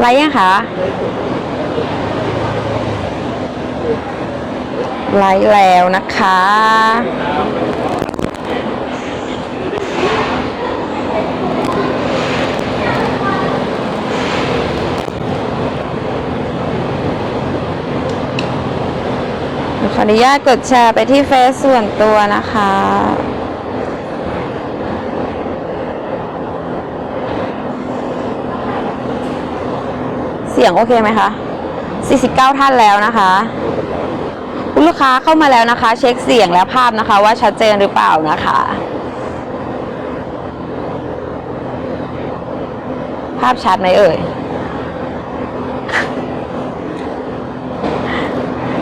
ไลค์ยังคะไลค์แล้วนะคะ ขออนุญาตกดแชร์ไปที่เฟซส่วนตัวนะคะ สียงโอเคไหมคะ 49 ท่านแล้วนะคะคุณลูกค้าเข้ามาแล้วนะคะ เช็คเสียงและภาพนะคะ ว่าชัดเจนหรือเปล่านะคะ ภาพชัดไหมเอ่ย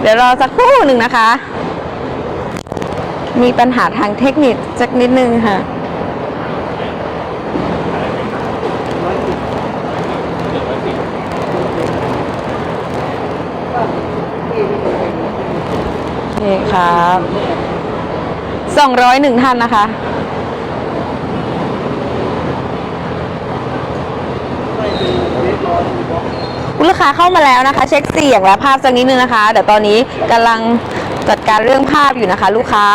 เดี๋ยวรอสักครู่หนึ่งนะคะ มีปัญหาทางเทคนิคสักนิดนึงค่ะ เคครับสองร้อยหนึ่งท่านนะคะ ลูกค้าเข้ามาแล้วนะคะ เช็คเสียงและภาพสักนิดนึงนะคะเดี๋ยวตอนนี้กำลังจัดการเรื่องภาพอยู่นะคะ ลูกค้า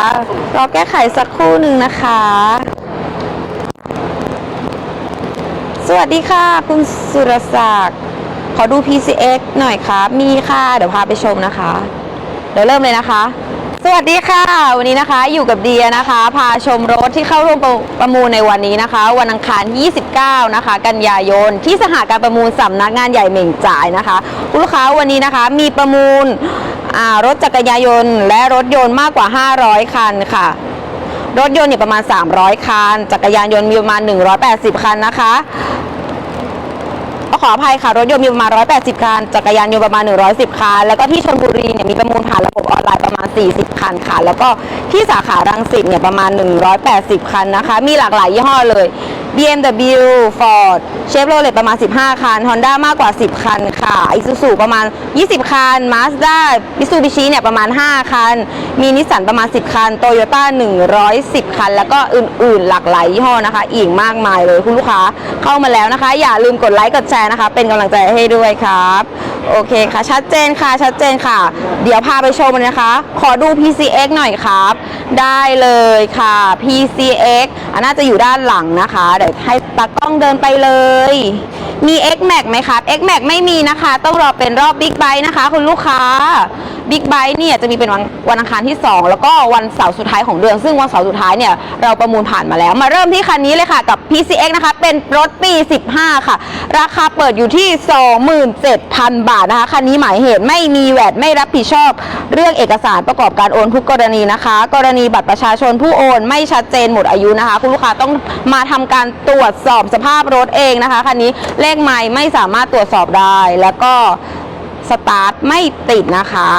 รอแก้ไขสักครู่หนึ่งนะคะ สวัสดีค่ะ คุณสุรศักดิ์ขอดู PCX หน่อยครับ มีค่ะ เดี๋ยวพาไปชมนะคะ เดี๋ยวเริ่มเลยนะคะ สวัสดีค่ะ วันนี้นะคะอยู่กับเดียนะคะ พาชมรถที่เข้าร่วมประมูลในวันนี้นะคะ วันอังคาร 29 นะคะ กันยายนที่สหการประมูลสำนักงานใหญ่เหม่งจ่ายนะคะคุณลูกค้าวันนี้นะคะมีประมูลรถจักรยานยนต์และรถยนต์มากกว่า 500 คันค่ะ รถยนต์เนี่ยประมาณ 300 คัน จักรยานยนต์มีประมาณ 180 คันนะคะ ขออภัยค่ะ รถยนต์มีประมาณ 180 คัน จักรยานยนต์ประมาณ 110 คัน แล้วก็ที่ชลบุรีเนี่ยมีประมูลผ่านระบบออนไลน์ประมาณ 40 คันค่ะ แล้วก็ที่สาขารังสิตเนี่ยประมาณ 180 คันนะคะ มีหลากหลายยี่ห้อเลย BMW Ford Chevrolet ประมาณ 15 คัน Honda มากกว่า 10 คันค่ะ Isuzu ประมาณ 20 คัน Mazda Mitsubishi เนี่ยประมาณ 5 คัน มีนิสสันประมาณ 10 คัน Toyota 110 คัน แล้วก็อื่นๆ หลากหลายยี่ห้อนะคะ อีกมากมายเลยคุณลูกค้าเข้ามาแล้วนะคะ อย่าลืมกดไลค์กดแชร์นะคะ เป็นกำลังใจให้ด้วยครับ โอเคค่ะ ชัดเจนค่ะ ชัดเจนค่ะ เดี๋ยวพาไปชมเลยนะคะ ขอดู PCX หน่อยครับ ได้เลยค่ะ PCX อันน่าจะอยู่ด้านหลังนะคะ เดี๋ยวให้ตากล้องเดินไปเลย มี X Max ไหมครับ X Max ไม่มีนะคะ ต้องรอเป็นรอบ Big Bite นะคะ คุณลูกค้า Big Bite เนี่ยจะมีเป็นวันวันอังคารที่ 2 แล้วก็วันเสาร์สุดท้ายของเดือนซึ่งวันเสาร์สุดท้ายเนี่ยเราประมูลผ่านมาแล้ว มาเริ่มที่คันนี้เลยค่ะกับ PCX นะคะ เป็นรถปี 15 ค่ะ ราคาเปิดอยู่ที่ 27,000 บาทนะคะ คันนี้หมายเหตุไม่มีแวดไม่รับผิดชอบ เรื่องเอกสารประกอบการโอนทุกกรณีนะคะ กรณีบัตรประชาชนผู้โอนไม่ชัดเจนหมดอายุนะคะ คุณลูกค้าต้องมาทำการตรวจสอบสภาพรถเองนะคะคันนี้เลขไม่ไม่สามารถตรวจสอบได้แล้วก็ สตาร์ทไม่ติดนะคะ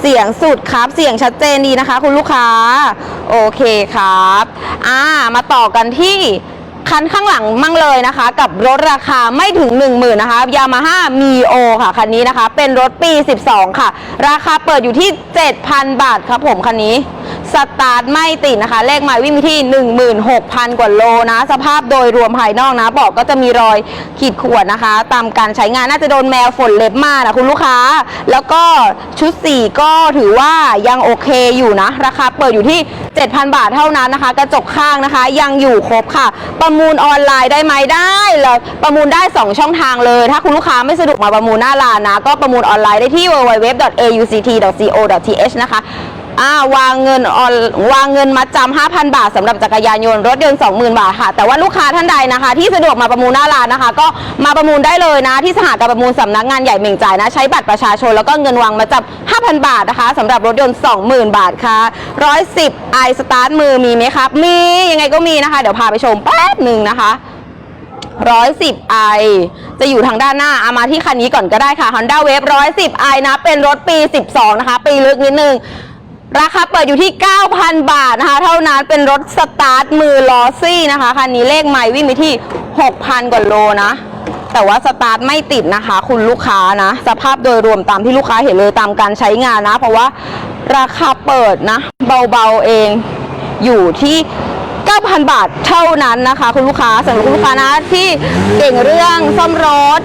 เสียงสุดครับ เสียงชัดเจนดีนะคะ คุณลูกค้า โอเคครับ อ่า มาต่อกันที่คันข้างหลังมั่งเลยนะคะ กับรถราคาไม่ถึง 1 0,000นะคะยามาฮ่ามีโอค่ะ คันนี้นะคะ เป็นรถปี 12 ค่ะ ราคาเปิดอยู่ที่ 7,000 บาทครับผม คันนี้ ตาร์ทไม่ติดนะคะ เลขหมายวิ่งไปที่ 16,000 กว่าโลนะ สภาพโดยรวมภายนอกนะบอกก็จะมีรอยขีดข่วนนะคะ ตามการใช้งานน่าจะโดนแมวฝนเล็บมานะคุณลูกค้า แล้วก็ชุดสีก็ถือว่ายังโอเคอยู่นะ ราคาเปิดอยู่ที่ 7,000 บาทเท่านั้นนะคะ กระจกข้างนะคะ ยังอยู่ครบค่ะ ประมูลออนไลน์ได้ไหมได้เลยประมูลได้ 2 ช่องทางเลย ถ้าคุณลูกค้าไม่สะดวกมาประมูลหน้าร้านนะ ก็ประมูลออนไลน์ได้ที่ www.auct.co.th นะคะ อ่าวางเงินออนวางเงินมาจำ5,000 บาทสำหรับจักรยานยนต์รถยนต์ 20,000 บาทค่ะ แต่ว่าลูกค้าท่านใดนะคะ ที่สะดวกมาประมูลหน้าร้านนะคะ ก็มาประมูลได้เลยนะ ที่สหการประมูลสำนักงานใหญ่เหม่งจ่ายนะ ใช้บัตรประชาชนแล้วก็เงินวางมาจำ5,000 บาทนะคะสำหรับรถยนต์ 20,000 บาทค่ะ110ไอสตาร์ทมือมีไหมครับมียังไงก็มีนะคะ เดี๋ยวพาไปชมแป๊บหนึ่งนะคะ110 i จะอยู่ทางด้านหน้าเอามาที่คันนี้ก่อนก็ได้ค่ะ Honda Wave 110 i นะ เป็นรถปี 12 นะคะ ปีลึกนิดนึง ราคาเปิดอยู่ที่ 9,000 บาทนะคะ เท่านั้นเป็นรถสตาร์ทมือลอซี่นะคะคันนี้เลขไมล์วิ่งไปที่ 6,000 กว่าโลนะ แต่ว่าสตาร์ทไม่ติดนะคะ คุณลูกค้านะ สภาพโดยรวมตามที่ลูกค้าเห็นเลยตามการใช้งานนะ เพราะว่าราคาเปิดนะ เบาๆเองอยู่ที่ 9,000 บาทเท่านั้นนะคะ คุณลูกค้าสำหรับคุณลูกค้านะที่เก่งเรื่องซ่อมรถ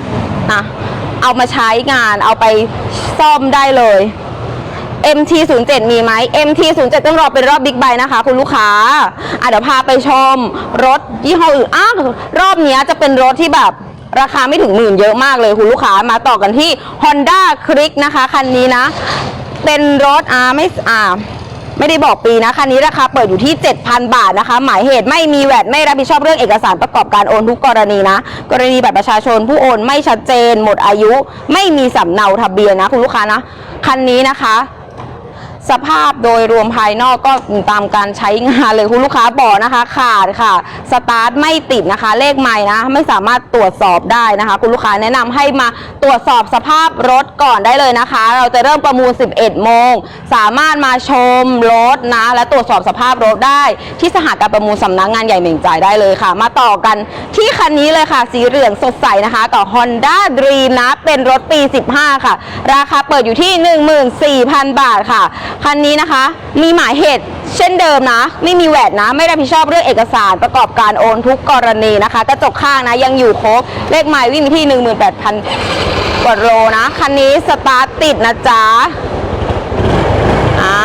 นะเอามาใช้งานเอาไปซ่อมได้เลย MT07 มีไหม MT07 ต้องรอเป็นรอบบิ๊กไบนะคะ คุณลูกค้าอะเดี๋ยวพาไปชมรถยี่ห้ออื่นอ้าวรอบนี้จะเป็นรถที่แบบราคาไม่ถึงหมื่นเยอะมากเลยคุณลูกค้ามาต่อกันที่ Honda Click นะคะคันนี้นะ เป็นรถอ่าไม่อ่าไม่ได้บอกปีนะคันนี้ราคาเปิดอยู่ที่ 7,000 บาทนะคะ หมายเหตุไม่มีแวดไม่รับผิดชอบเรื่องเอกสารประกอบการโอนทุกกรณีนะ กรณีบัตรประชาชนผู้โอนไม่ชัดเจน หมดอายุ ไม่มีสำเนาทะเบียนนะ คุณลูกค้านะ คันนี้นะคะ สภาพโดยรวมภายนอกก็ตามการใช้งานเลยคุณลูกค้าบอกนะคะ ขาดค่ะ สตาร์ทไม่ติดนะคะ เลขใหม่นะ ไม่สามารถตรวจสอบได้นะคะ คุณลูกค้าแนะนำให้มาตรวจสอบสภาพรถก่อนได้เลยนะคะ เราจะเริ่มประมูล 11 โมง สามารถมาชมรถนะ และตรวจสอบสภาพรถได้ ที่สหการประมูลสำนักงานใหญ่เหม่งจ่ายได้เลยค่ะ มาต่อกันที่คันนี้เลยค่ะ สีเหลืองสดใสนะคะกับ Honda Dream นะ เป็นรถปี 15 ค่ะ ราคาเปิดอยู่ที่ 14,000 บาทค่ะคันนี้นะคะ มีหมายเหตุเช่นเดิมนะ ไม่มีแหวนนะ ไม่รับผิดชอบเรื่องเอกสารประกอบการโอนทุกกรณีนะคะ กระจกข้างนะยังอยู่ครบ เลขหมายวิ่งที่ 18,000 กว่าโลนะ คันนี้สตาร์ทติดนะจ๊ะอ่า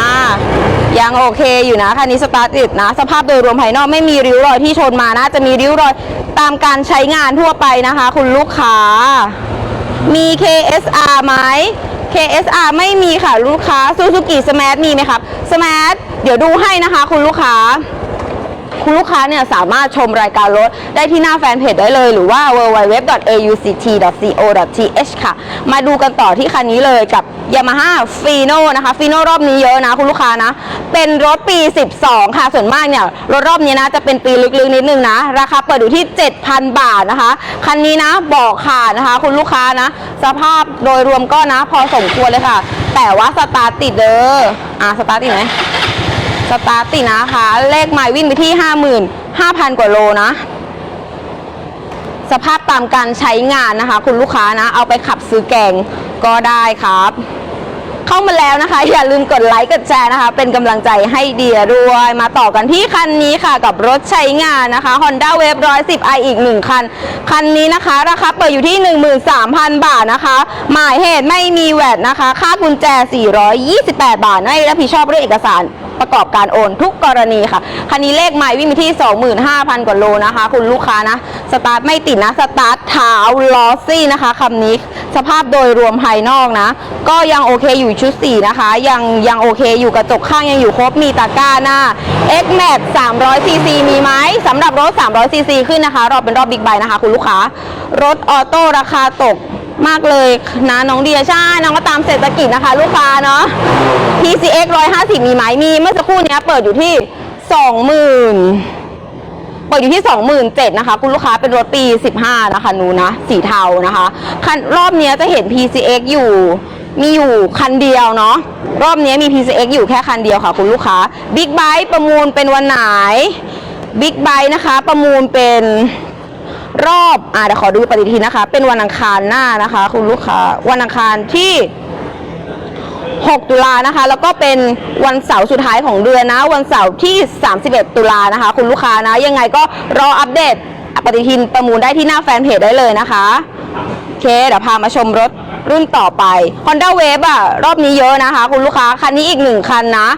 ยังโอเคอยู่นะคันนี้สตาร์ทติดนะ สภาพโดยรวมภายนอกไม่มีริ้วรอยที่ชนมานะ จะมีริ้วรอยตามการใช้งานทั่วไปนะคะ คุณลูกค้า มี KSR ไหม KSR ไม่มีค่ะลูกค้า Suzuki Smart มีไหมครับ Smart เดี๋ยวดูให้นะคะ คุณลูกค้า คุณลูกค้าเนี่ยสามารถชมรายการรถได้ที่หน้าแฟนเพจได้เลย หรือว่า www.auct.co.th ค่ะ มาดูกันต่อที่คันนี้เลยกับ Yamaha Fino นะคะ Fino รอบนี้เยอะนะคุณลูกค้านะ เป็นรถปี 12 ค่ะ ส่วนมากเนี่ย รถรอบนี้นะ จะเป็นปีลึกๆนิดนึงนะ ราคาเปิดอยู่ที่ 7,000 บาทนะคะ คันนี้นะบอกขาดนะคะ คุณลูกค้านะ สภาพโดยรวมก็นะ พอสมควรเลยค่ะ แต่ว่าสตาร์ทติดเด้ออะสตาร์ทติดไหม สตาร์ตินะคะ เลขหมายวิ่งไปที่ 55,000 กว่าโลนะ สภาพตามการใช้งานนะคะ คุณลูกค้านะ เอาไปขับซื้อแกงก็ได้ครับ เข้ามาแล้วนะคะ อย่าลืมกดไลค์กดแชร์นะคะ เป็นกำลังใจให้เดียด้วย มาต่อกันที่คันนี้ค่ะกับรถใช้งานนะคะ Honda Wave 110i อีก 1 คัน คันนี้นะคะ ราคาเปิดอยู่ที่ 13,000 บาทนะคะ หมายเหตุไม่มีแวดนะคะ ค่ากุญแจ 428 บาท ไม่รับผิดชอบเรื่องเอกสาร ประกอบการโอนทุกกรณีค่ะคันนี้เลขหมายวิ่งไปที่ 25,000 กว่าโลนะคะ คุณลูกค้านะ สตาร์ทไม่ติดนะ สตาร์ทเท้าลอซี่นะคะคำนี้สภาพโดยรวมภายนอกนะ ก็ยังโอเคอยู่ชุดสีนะคะ ยังยังโอเคอยู่กระจกข้างยังอยู่ครบมีตะกร้าหน้า X Max 300 cc มีไหมสำหรับรถ 300 cc ขึ้นนะคะ รอบเป็นรอบบิ๊กไบนะคะ คุณลูกค้ารถออโต้ราคาตก มากเลยนะน้องเดียใช่น้องก็ตามเศรษฐกิจนะคะ ลูกค้าเนาะ PCX 150 มีไหมมีเมื่อสักครู่เนี้ยเปิดอยู่ที่ 20,000 เปิดอยู่ที่ 27,000นะคะ คุณลูกค้าเป็นรถปี 15 นะคะนูนะ สีเทานะคะคันรอบเนี้ยจะเห็น PCX อยู่มีอยู่คันเดียวเนาะรอบนี้มี PCX อยู่แค่คันเดียวค่ะ คุณลูกค้า Big b i k e ประมูลเป็นวันไหน Big b i k e นะคะ ประมูลเป็น รอบอ่าเดี๋ยวขอดูปฏิทินนะคะ เป็นวันอังคารหน้านะคะ คุณลูกค้าวันอังคารที่ 6 ตุลานะคะ แล้วก็เป็นวันเสาร์สุดท้ายของเดือนนะ วันเสาร์ที่ 31 ตุลานะคะ คุณลูกค้านะ ยังไงก็รออัปเดตปฏิทินประมูลได้ที่หน้าแฟนเพจได้เลยนะคะ โอเค เดี๋ยวพามาชมรถ รุ่นต่อไป Honda Wave อะรอบนี้เยอะนะคะ คุณลูกค้า คันนี้อีกหนึ่งคันนะ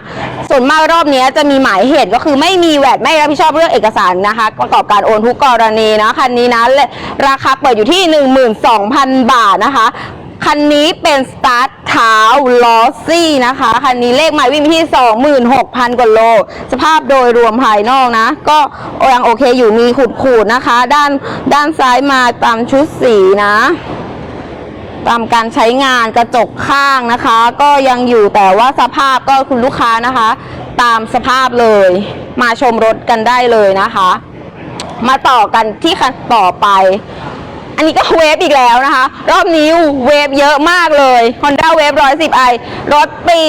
ส่วนมากรอบนี้จะมีหมายเหตุก็คือไม่มีแวดไม่รับผิดชอบเรื่องเอกสารนะคะ ประกอบการโอนทุกกรณีนะ คันนี้นะราคาเปิดอยู่ที่ 12,000 บาทนะคะคันนี้เป็นสตาร์ทเท้าลอซี่นะคะ คันนี้เลขหมายวิ่งที่ 26,000กว่าโล สภาพโดยรวมภายนอกนะ ก็ยังโอเคอยู่มีขูดๆนะคะ ด้านด้านซ้ายมาตามชุดสีนะ ตามการใช้งานกระจกข้างนะคะ ก็ยังอยู่แต่ว่าสภาพก็คุณลูกค้านะคะ ตามสภาพเลย มาชมรถกันได้เลยนะคะ มาต่อกันที่คันต่อไป อันนี้ก็เวฟอีกแล้วนะคะ รอบนี้เวฟเยอะมากเลย Honda Wave 110i รถปี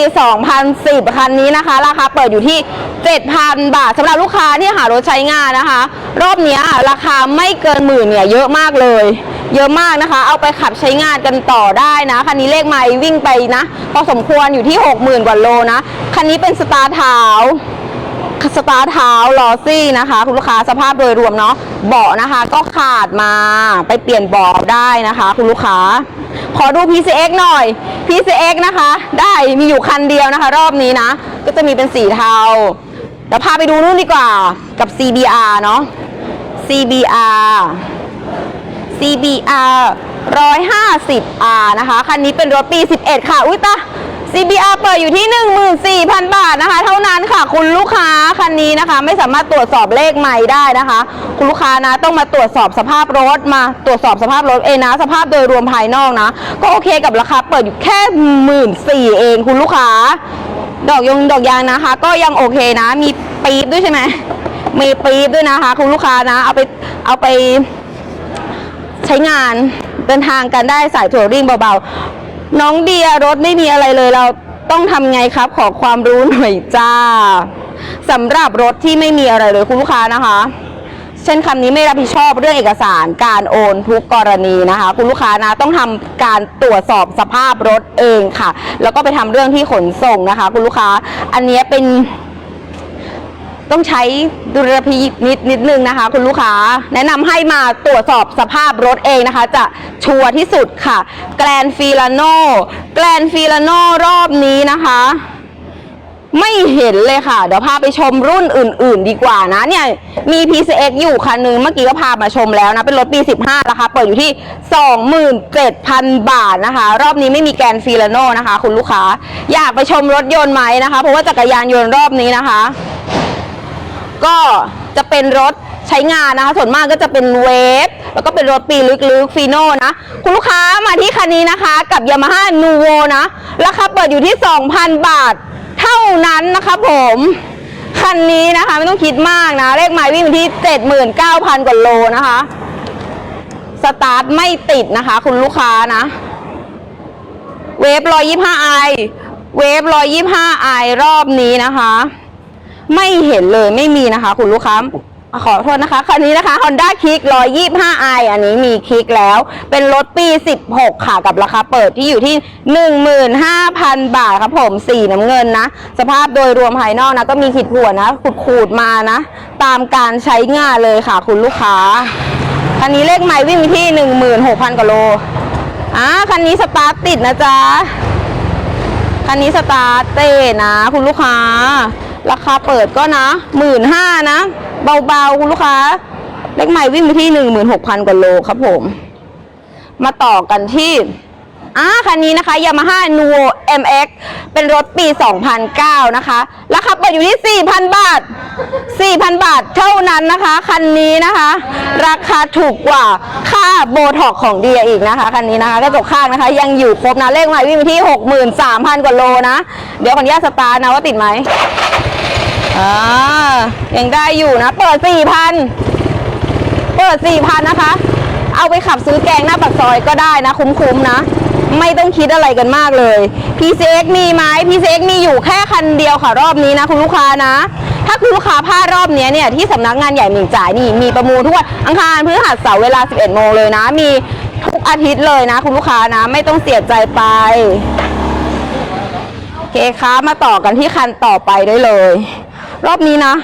2010 คันนี้นะคะ ราคาเปิดอยู่ที่ 7,000 บาทสำหรับลูกค้าที่หารถใช้งานนะคะ รอบนี้ราคาไม่เกินหมื่นเนี่ยเยอะมากเลย เยอะมากนะคะ เอาไปขับใช้งานกันต่อได้นะ คันนี้เลขไมล์วิ่งไปนะ พอสมควรอยู่ที่ 60,000 กว่าโลนะ คันนี้เป็นสตาร์ทเท้าสตาร์ทเท้าลอซี่นะคะ คุณลูกค้าสภาพโดยรวมเนาะเบาะนะคะ ก็ขาดมาไปเปลี่ยนเบาะได้นะคะ คุณลูกค้า ขอดู PCX หน่อย PCX นะคะ ได้มีอยู่คันเดียวนะคะ รอบนี้นะ ก็จะมีเป็นสีเทาเดี๋ยวพาไปดูนู่นดีกว่ากับ CBR เนาะ CBR CBR 150R นะคะ คันนี้เป็นรถปี 11 ค่ะ อุ้ยตา CBR เปิดอยู่ที่ 14,000 บาทนะคะ เท่านั้นค่ะ คุณลูกค้าคันนี้นะคะ ไม่สามารถตรวจสอบเลขใหม่ได้นะคะ คุณลูกค้านะต้องมาตรวจสอบสภาพรถมาตรวจสอบสภาพรถเองนะ สภาพโดยรวมภายนอกนะ ก็โอเคกับราคาเปิดอยู่แค่หมื่นสี่เองคุณลูกค้า ดอกยงดอกยางนะคะ ก็ยังโอเคนะ มีปี๊บด้วยใช่ไหมมีปี๊บด้วยนะคะ คุณลูกค้านะ เอาไปเอาไป ใช้งานเดินทางกันได้สายทัวริ่งเบาๆ น้องเดียรถไม่มีอะไรเลยเราต้องทำไงครับ ขอความรู้หน่อยจ้าสำหรับรถที่ไม่มีอะไรเลยคุณลูกค้านะคะ เช่นคำนี้ไม่รับผิดชอบเรื่องเอกสารการโอนทุกกรณีนะคะ คุณลูกค้านะต้องทำการตรวจสอบสภาพรถเองค่ะ แล้วก็ไปทำเรื่องที่ขนส่งนะคะ คุณลูกค้าอันนี้เป็น ต้องใช้ดุลพินิจนิดนึงนะคะ คุณลูกค้า แนะนำให้มาตรวจสอบสภาพรถเองนะคะ จะชัวร์ที่สุดค่ะ แกลนฟิลาโนแกลนฟิลาโนรอบนี้นะคะ ไม่เห็นเลยค่ะ เดี๋ยวพาไปชมรุ่นอื่น ๆ ดีกว่านะ เนี่ยมี PCX อยู่คันหนึง เมื่อกี้ก็พามาชมแล้วนะ เป็นรถปี 15 ราคาเปิดอยู่ที่ 27,000 บาทนะคะ รอบนี้ไม่มีแกนฟิลาโนนะคะ คุณลูกค้า อยากไปชมรถยนต์ไหมนะคะ เพราะว่าจักรยานยนต์รอบนี้นะคะ ก็จะเป็นรถใช้งานนะคะ ส่วนมากก็จะเป็นเวฟแล้วก็เป็นรถปีลึกๆฟีโน่นะ คุณลูกค้ามาที่คันนี้นะคะ กับ Yamaha n u v o นะ ราคาเปิดอยู่ที่ 2,000 บาทเท่านั้นนะคะผมคันนี้นะคะไม่ต้องคิดมากนะ เลขหมายวิ่งที่ 79,000 กว่าโลนะคะ สตาร์ทไม่ติดนะคะ คุณลูกค้านะ เวฟ125ไอเวฟ125ไอรอบนี้นะคะ ไม่เห็นเลยไม่มีนะคะ คุณลูกค้าขอโทษนะคะ คันนี้นะคะ Honda Kick 125i อันนี้มีคลิกแล้ว เป็นรถปี 16 ค่ะ กับราคาเปิดที่อยู่ที่ 15,000 บาทครับผมสีน้ำเงินนะ สภาพโดยรวมภายนอกนะ ก็มีขีดข่วนนะ ขูดๆมานะ ตามการใช้งานเลยค่ะ คุณลูกค้า คันนี้เลขไมล์วิ่งอยู่ที่ 16,000กว่าโลอ่าคันนี้สตาร์ทติดนะจ๊ะ คันนี้สตาร์ทเต้นะ คุณลูกค้า ราคาเปิดก็นะหมื่นห้านะ เบาๆคุณลูกค้า เล็กใหม่วิ่งไปที่หนึ่งหมื่นหกพันกว่าโลครับผม มาต่อกันที่อ่าคันนี้นะคะ Yamaha Nuvo MX เป็นรถปี 2009 นะคะ ราคาเปิดอยู่ที่ 4,000 บาท 4,000 บาทเท่านั้นนะคะ คันนี้นะคะ ราคาถูกกว่าค่าโบท็อกของเดียอีกนะคะ คันนี้นะคะกระจกข้างนะคะ ยังอยู่ครบนะ เลขใหม่วิ่งไปที่ 63,000 กว่าโลนะ เดี๋ยวขออนุญาตสตาร์นะว่าติดไหม อ่ายังได้อยู่นะ เปิด4,000เปิด4,000นนะคะ เอาไปขับซื้อแกงหน้าปากซอยก็ได้นะ คุ้มๆนะ ไม่ต้องคิดอะไรกันมากเลย PCX มีไหม PCX มีอยู่แค่คันเดียวค่ะรอบนี้นะคุณลูกค้านะถ้าคุณลูกค้าพลาดรอบนี้เนี่ยที่สำนักงานใหญ่หมิ่งจ่ายนี่มีประมูลทุกวันอังคารพฤหัสเสาร์เวลา 11 โมงเลยนะ มีทุกอาทิตย์เลยนะ คุณลูกค้านะ ไม่ต้องเสียใจไปโอเคคะมาต่อกันที่คันต่อไปได้เลย รอบนี้นะ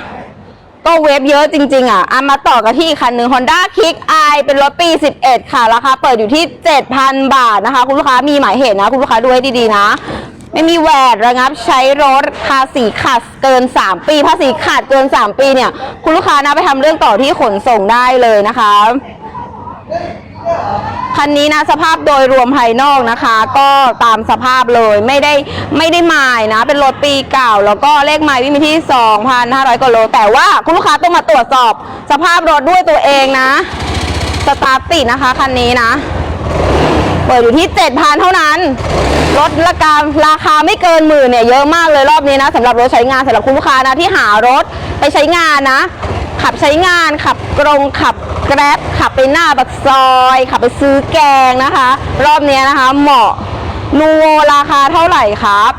ก็เวฟเยอะจริง ๆ อะอามาต่อกันที่คันหนึ่ง Honda Kick i เป็นรถปี 11 ค่ะ ราคาเปิดอยู่ที่ 7,000 บาทนะคะ คุณลูกค้ามีหมายเหตุนะ คุณลูกค้าดูให้ดี ๆ นะ ไม่มีแหวดระงับใช้รถภาษีขาดเกิน 3 ปี ภาษีขาดเกิน 3 ปีเนี่ย คุณลูกค้านะไปทำเรื่องต่อที่ขนส่งได้เลยนะคะ คันนี้นะสภาพโดยรวมภายนอกนะคะ ก็ตามสภาพเลยไม่ได้ไม่ได้หมายนะ เป็นรถปีเก่า แล้วก็เลขหมายวิ่งไปที่ 2,500กว่าโล แต่ว่าคุณลูกค้าต้องมาตรวจสอบ สภาพรถด้วยตัวเองนะ สตาร์ทติดนะคะคันนี้นะ เปิดอยู่ที่ 7,000 เท่านั้น รถราคาราคาไม่เกินหมื่นเนี่ยเยอะมากเลยรอบนี้นะสำหรับรถใช้งานสำหรับคุณลูกค้านะที่หารถไปใช้งานนะ ขับใช้งานขับกรงขับแกร็บขับไปหน้าบักซอย ขับไปซื้อแกงนะคะ รอบนี้นะคะ เหมาะนูโวราคาเท่าไหร่ครับ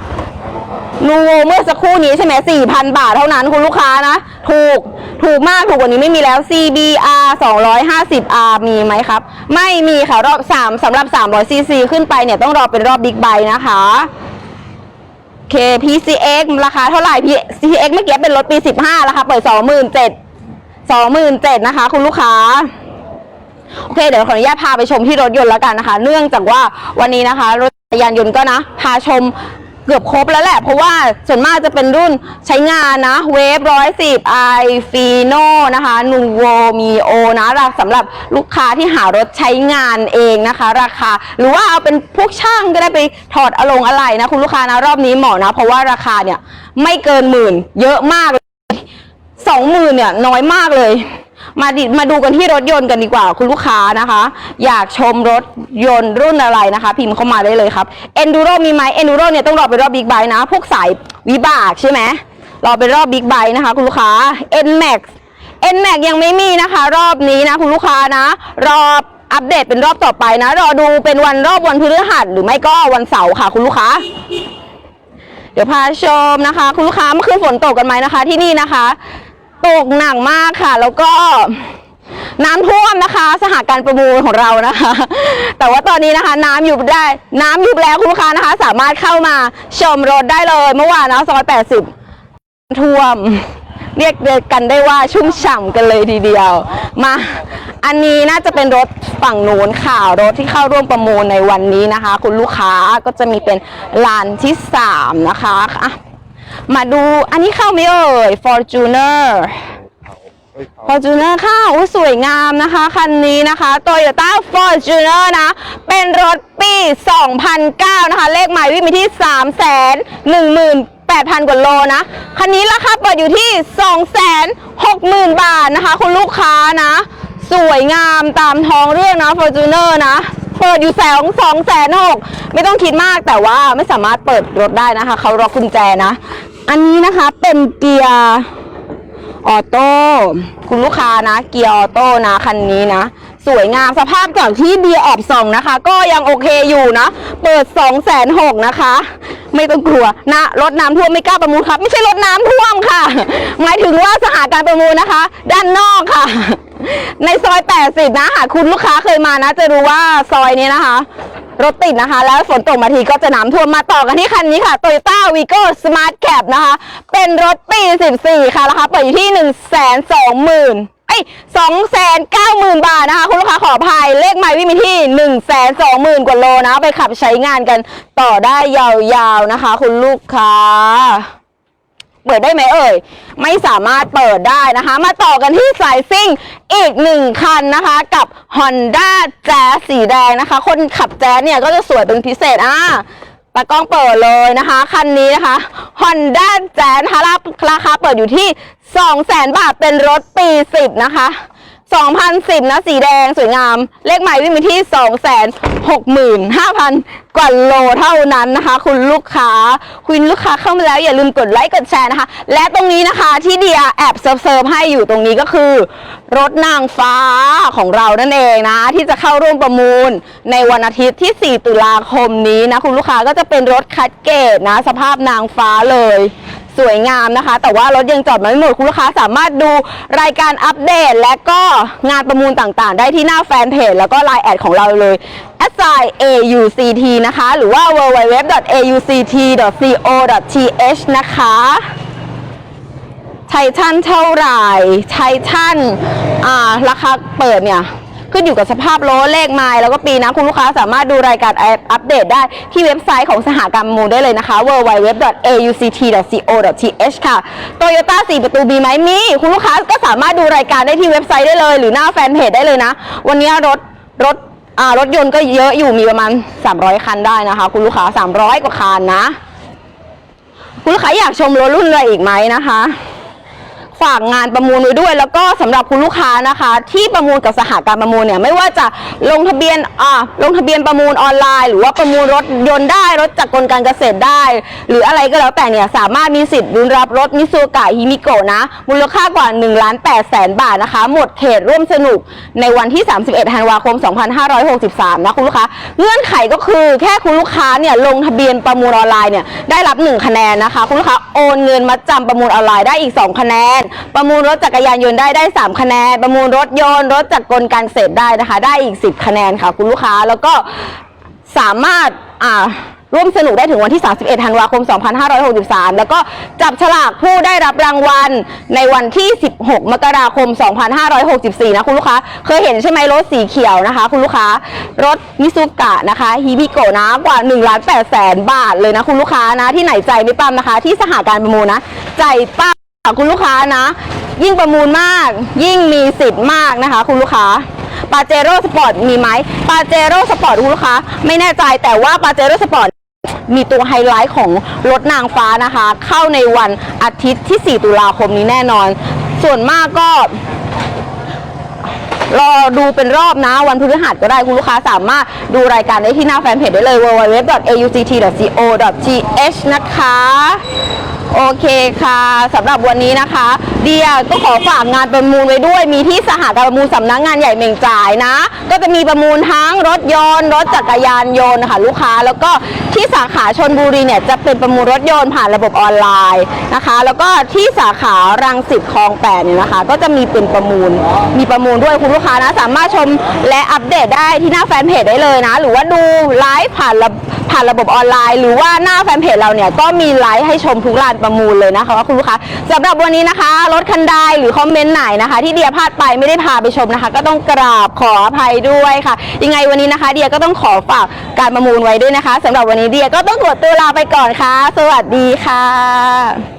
นูโวเมื่อสักครู่นี้ใช่ไหม4,000บาทเท่านั้นคุณลูกค้านะ ถูกถูกมากถูกกว่านี้ไม่มีแล้ว CBR 250R มีไหมครับ ไม่มีค่ะ รอบ3สำหรับ 300cc ขึ้นไปเนี่ยต้องรอเป็นรอบบิ๊กไบค์นะคะเค PCX ราคาเท่าไหร่ PCX เมื่อกี้เป็นรถปี 15 ราคาเปิด 27,000 27,000นเจ็ดนะคะ คุณลูกค้าโอเคเดี๋ยวขออนุญาตพาไปชมที่รถยนต์แล้วกันนะคะ เนื่องจากว่าวันนี้นะคะ รถจักรยานยนต์ก็นะ พาชมเกือบครบแล้วแหละ เพราะว่าส่วนมากจะเป็นรุ่นใช้งานนะเวฟร้อยสิบไอฟีโนนะคะนูโวมีโอนะราสำหรับลูกค้าที่หารถใช้งานเองนะคะ ราคา หรือว่าเอาเป็นพวกช่างก็ได้ไปถอดอลงอะไรนะ คุณลูกค้านะรอบนี้เหมาะนะ เพราะว่าราคาเนี่ยไม่เกินหมื่นเยอะมาก สองหมื่นเนี่ยน้อยมากเลย มาดิมาดูกันที่รถยนต์กันดีกว่าคุณลูกค้านะคะ อยากชมรถยนต์รุ่นอะไรนะคะ พิมพ์เข้ามาได้เลยครับ Enduro มีไหม Enduro เนี่ยต้องรอเป็นรอบบิ๊กไบค์นะ พวกสายวิบากใช่ไหมรอเป็นรอบบิ๊กไบค์นะคะ คุณลูกค้า Nmax Nmax ยังไม่มีนะคะ รอบนี้นะ คุณลูกค้านะ รออัปเดตเป็นรอบต่อไปนะ รอดูเป็นวันรอบวันพฤหัสหรือไม่ก็วันเสาร์ค่ะ คุณลูกค้า เดี๋ยวพาชมนะคะ คุณลูกค้าเมื่อคืนฝนตกกันไหมนะคะ ที่นี่นะคะ ตกหนักมากค่ะ แล้วก็น้ำท่วมนะคะ สหการประมูลของเรานะคะ แต่ว่าตอนนี้นะคะน้ำอยู่ได้ น้ำอยู่แล้วคุณลูกค้านะคะ สามารถเข้ามาชมรถได้เลย เมื่อวานนะซอยแปดสิบท่วม เรียกกันได้ว่าชุ่มฉ่ำกันเลยทีเดียว มาอันนี้น่าจะเป็นรถฝั่งโน้นค่ะ รถที่เข้าร่วมประมูลในวันนี้นะคะ คุณลูกค้าก็จะมีเป็นลานที่สามนะคะอะ มาดูอันนี้เข้าไหมเอ่ย Fortuner Fortuner ค่ะอุ๊สวยงามนะคะ คันนี้นะคะ Toyota Fortuner นะ เป็นรถปี 2009 นะคะ เลขหมายวิ่งไปที่ 3 1 1 8 0 0 กว่าโลนะ คันนี้ราคาเปิดอยู่ที่ 260,000 บาทนะคะ คุณลูกค้านะ สวยงามตามท้องเรื่องนะ Fortuner นะ เปิดอยู่แสนสองแสนหกไม่ต้องคิดมากแต่ว่าไม่สามารถเปิดรถได้นะคะ เขาล็อกกุญแจนะ อันนี้นะคะเป็นเกียร์ออโต้คุณลูกค้านะ เกียร์ออโต้นะคันนี้นะ สวยงามสภาพก่อนที่เดียแอบส่องนะคะ ก็ยังโอเคอยู่นะ เปิด2องแสนหกนะคะ ไม่ต้องกลัวนะรถน้ำท่วมไม่กล้าประมูลครับ ไม่ใช่รถน้ำท่วมค่ะ หมายถึงว่าสหการประมูลนะคะ ด้านนอกค่ะ ในซอย 80 นะหากคุณลูกค้าเคยมานะ จะรู้ว่าซอยนี้นะคะ รถติดนะคะ แล้วฝนตกมาทีก็จะน้ำท่วมมาต่อกันที่คันนี้ค่ะ Toyota Vigo Smart Cap นะคะ เป็นรถปี 14 ค่ะราคาเปิดอยู่ที่ 1 2 0 0 0 0เอ้ย290,000บาทนะคะ คุณลูกค้าขออภัยเลขหมายวิ่งไปที่120,000กว่าโลนะ ไปขับใช้งานกันต่อได้ยาวๆนะคะ คุณลูกค้า เปิดได้ไหมเอ่ย ไม่สามารถเปิดได้นะคะ มาต่อกันที่สายซิ่งอีกหนึ่งคันนะคะ กับ Honda j แจ๊สีแดงนะคะ คนขับแจ๊สเนี่ยก็จะสวยเป็นพิเศษอะตากล้องเปิดเลยนะคะ คันนี้นะคะ Honda แจ๊สนะคะราราคาเปิดอยู่ที่ 200,000 บาทเป็นรถปี 10 นะคะ 2010 นะ สีแดงสวยงาม เลขหมายวิ่งไปที่ 265,000 กว่าโลเท่านั้นนะคะ คุณลูกค้า คุณลูกค้าเข้ามาแล้วอย่าลืมกดไลค์กดแชร์นะคะ และตรงนี้นะคะที่เดียแอบเซิร์ฟให้อยู่ตรงนี้ก็คือ รถนางฟ้าของเรานั่นเองนะ ที่จะเข้าร่วมประมูลในวันอาทิตย์ที่ 4 ตุลาคมนี้นะ คุณลูกค้าก็จะเป็นรถคัดเกตนะ สภาพนางฟ้าเลย สวยงามนะคะ แต่ว่ารถยังจอดไม่หมดคุณลูกค้าสามารถดูรายการอัปเดต และก็งานประมูลต่างๆ ได้ที่หน้าแฟนเพจแล้วก็ Line แอดของเราเลย s i AUCT นะคะ หรือว่า www.auct.co.th นะคะไททันเท่าไหร่ไททันอ่าราคาเปิดเนี่ย ขึ้นอยู่กับสภาพรถเลขไมล์แล้วก็ปีนะคุณลูกค้าสามารถดูรายการอัปเดตได้ที่เว็บไซต์ของสหกรระมูลได้เลยนะคะ www.auct.co.th ค่ะ Toyota 4ประตูมีไหมมีคุณลูกค้าก็สามารถดูรายการได้ที่เว็บไซต์ได้เลย หรือหน้าแฟนเพจได้เลยนะ วันนี้รถรถอ่ารถยนต์ก็เยอะอยู่มีประมาณ 300 คันได้นะคะ คุณลูกค้า 300 กว่าคันนะ คุณลูกค้าอยากชมรถรุ่นอะไรอีกไหมนะคะ ฝากงานประมูลไว้ด้วย แล้วก็สำหรับคุณลูกค้านะคะ ที่ประมูลกับสหการประมูลเนี่ยไม่ว่าจะลงทะเบียนอ่าลงทะเบียนประมูลออนไลน์ หรือว่าประมูลรถยนต์ได้รถจากกลการเกษตรได้ หรืออะไรก็แล้วแต่เนี่ยสามารถมีสิทธิ์รุนรับรถมิซูกะฮิมิโกะนะมูลค่ากว่า1ล้าน8แสนบาทนะคะ หมดเขตร่วมสนุกในวันที่ 31ธันวาคม 2563 นะคุณลูกค้าเงื่อนไขก็คือแค่คุณลูกค้าเนี่ยลงทะเบียนประมูลออนไลน์เนี่ยได้รับ 1 คะแนนนะคะ คุณลูกค้าโอนเงินมาจำประมูลออนไลน์ได้อีก 2 คะแนนประมูลรถจักรยานยนต์ได้ได้ 3 คะแนน ประมูลรถยนต์รถจากกลการเกษตรได้นะคะ ได้อีก 10 คะแนนค่ะคุณลูกค้าแล้วก็สามารถอ่าร่วมสนุกได้ถึงวันที่ 31 ธันวาคม 2563 แล้วก็จับฉลากผู้ได้รับรางวัลในวันที่ 16 มกราคม 2564 นะคุณลูกค้า เคยเห็นใช่ไหมรถสีเขียวนะคะ คุณลูกค้า รถมิซูกะนะคะฮิบิโกะนะกว่า1ล้าน8แสนบาทเลยนะคุณลูกค้านะ ที่ไหนใจไม่ปั้มนะคะ ที่สหการประมูลนะ ใจปั้ม ค่ะคุณลูกค้านะ ยิ่งประมูลมาก ยิ่งมีสิทธิ์มากนะคะ คุณลูกค้าปาเจโร่สปอร์ตมีไหมปาเจโร่สปอร์ตคุณลูกค้าไม่แน่ใจแต่ว่าปาเจโร่สปอร์ตมีตัวไฮไลท์ของรถนางฟ้านะคะ เข้าในวันอาทิตย์ที่ 4 ตุลาคมนี้แน่นอน ส่วนมากก็รอดูเป็นรอบนะวันพฤหัสก็ได้คุณลูกค้าสามารถดูรายการได้ที่หน้าแฟนเพจได้เลย www.auct.co.th นะคะ โอเคค่ะสำหรับวันนี้นะคะ เดียก็ขอฝากงานประมูลไว้ด้วย มีที่สหการประมูลสำนักงานใหญ่เหม่งจ่ายนะ ก็จะมีประมูลทั้งรถยนต์รถจักรยานยนต์นะคะลูกค้า แล้วก็ที่สาขาชนบุรีเนี่ยจะเป็นประมูลรถยนต์ผ่านระบบออนไลน์นะคะ แล้วก็ที่สาขารังสิตคลองแปดเนี่ยนะคะ ก็จะมีเป็นประมูล มีประมูลด้วยคุณลูกค้านะ สามารถชมและอัปเดตได้ที่หน้าแฟนเพจได้เลยนะ หรือว่าดูไลฟ์ผ่านระ ผ่านระบบออนไลน์ หรือว่าหน้าแฟนเพจเราเนี่ยก็มีไลฟ์ให้ชมทุกลานประมูลเลยนะคะว่าคุณลูกค้าสำหรับวันนี้นะคะ รถคันใดหรือคอมเมนต์ไหนนะคะ ที่เดียพลาดไปไม่ได้พาไปชมนะคะ ก็ต้องกราบขออภัยด้วยค่ะ ยังไงวันนี้นะคะ เดียก็ต้องขอฝากการประมูลไว้ด้วยนะคะสำหรับวันนี้เดียก็ต้องตรวจตัวลาไปก่อนค่ะ สวัสดีค่ะ